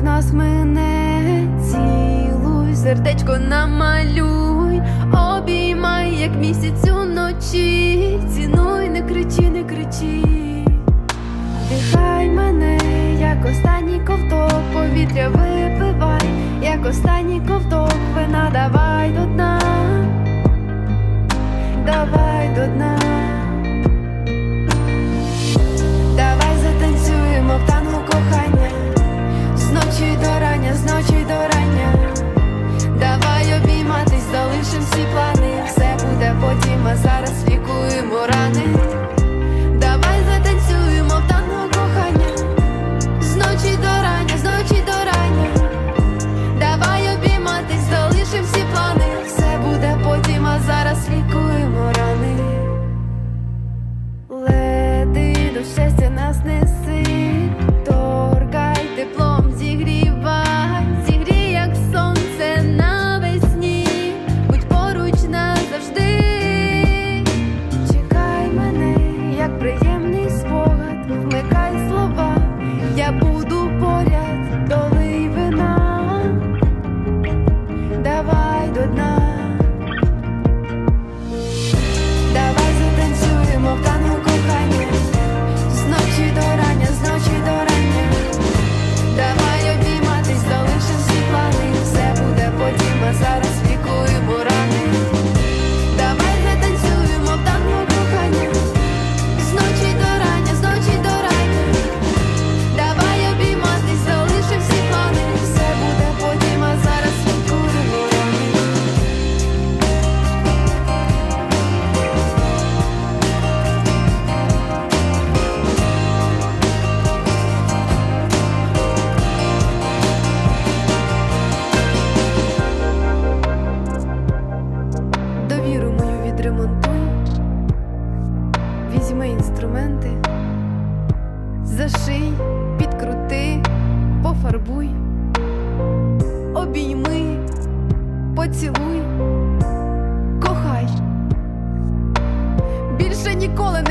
В нас мене цілуй, сердечко намалюй, обіймай, як місяць уночі, цінуй, не кричи, не кричи, дихай мене, як останній ковток, повітря випивай, як останній ковток, вина давай до дна, давай до дна. приємний спогад, вмикай слова, я буду поряд. заший, підкрути, пофарбуй, обійми, поцілуй, кохай, більше ніколи не.